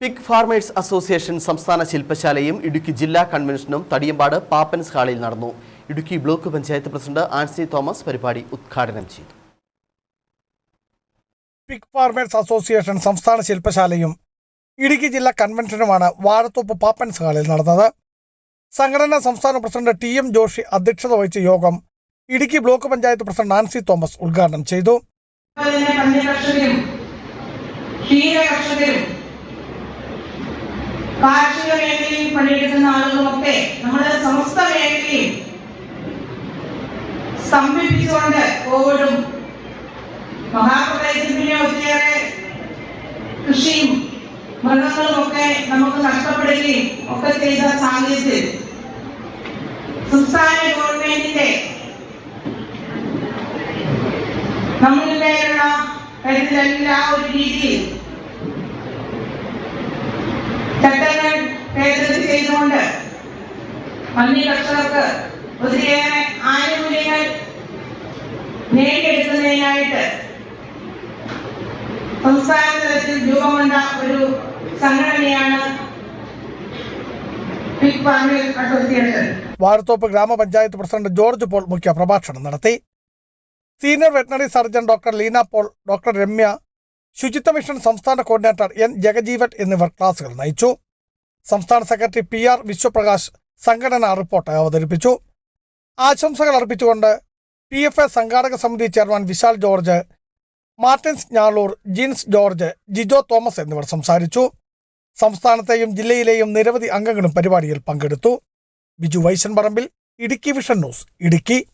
Pig farmers association സംസ്ഥാന ശില്പശാലയും ഇടുക്കി ജില്ലാ കൺവെൻഷനും തടിയമ്പാട് പാപ്പൻസ് ഹാളിൽ നടന്നു. Idukki block panchayat president Ancy Thomas പരിപാടി ഉദ്ഘാടനം ചെയ്തു. പിക് ഫാർമേഴ്സ് അസോസിയേഷൻ സംസ്ഥാന ശില്പശാലയും ഇടുക്കി ജില്ലാ കൺവെൻഷനുമാണ് വാഴത്തോപ്പ് പാപ്പൻസ് ഹാളിൽ നടന്നത്. സംഘടനാ സംസ്ഥാന പ്രസിഡന്റ് ടി എം ജോഷി അധ്യക്ഷത വഹിച്ച യോഗം Idukki block panchayat president Ancy Thomas ഉദ്ഘാടനം ചെയ്തു. കാർഷിക മേഖലയിൽ പണിയെടുക്കുന്ന ആളുകളൊക്കെ നമ്മുടെ സമസ്ത മേഖലയും സ്തംഭിപ്പിച്ചുകൊണ്ട് കോവിഡും മഹാപ്രളയത്തിൽ പിന്നെ ഒത്തിരിയേറെ കൃഷിയും മൃഗങ്ങളും ഒക്കെ നമുക്ക് നഷ്ടപ്പെടുകയും ഒക്കെ ചെയ്ത സാഹചര്യത്തിൽ സംസ്ഥാന ഗവൺമെന്റിന്റെ നമ്മളിലേക്കുള്ള കരുതലെല്ലാ ഒരു രീതിയിൽ ചട്ടങ്ങൾ ഭേദഗതി ചെയ്തുകൊണ്ട് പന്നി കർഷകർക്ക് ഒത്തിരിയേറെ ആനുകൂല്യങ്ങൾ നേടിയെടുക്കുന്നതിനായിട്ട് സംസ്ഥാന തലത്തിൽ രൂപം കൊണ്ട ഒരു സംഘടനയാണ് പിഗ് ഫാർമേഴ്സ് അസോസിയേഷൻ വാഴത്തോപ്പ് ഗ്രാമപഞ്ചായത്ത് പ്രസിഡന്റ് ജോർജ് പോൾ മുഖ്യ പ്രഭാഷണം നടത്തി. Senior veterinary surgeon doctor Leena Paul doctor Remya Suchitwa mission സംസ്ഥാന കോർഡിനേറ്റർ എൻ. ജഗജീവൻ എന്നിവർ ക്ലാസുകൾ നയിച്ചു. സംസ്ഥാന സെക്രട്ടറി പി. ആർ. വിശ്വപ്രകാശ് സംഘടനാ റിപ്പോർട്ട് അവതരിപ്പിച്ചു. ആശംസകൾ അർപ്പിച്ചുകൊണ്ട് പി. എഫ്. എ. സംഘാടക സമിതി chairman Vishal George Martin's Njaloor Jeens George Jijo Thomas എന്നിവർ സംസാരിച്ചു. സംസ്ഥാനത്തെയും ജില്ലയിലെയും നിരവധി അംഗങ്ങളും പരിപാടിയിൽ പങ്കെടുത്തു. Biju Vaishan Parambil Idukki vision news Idukki.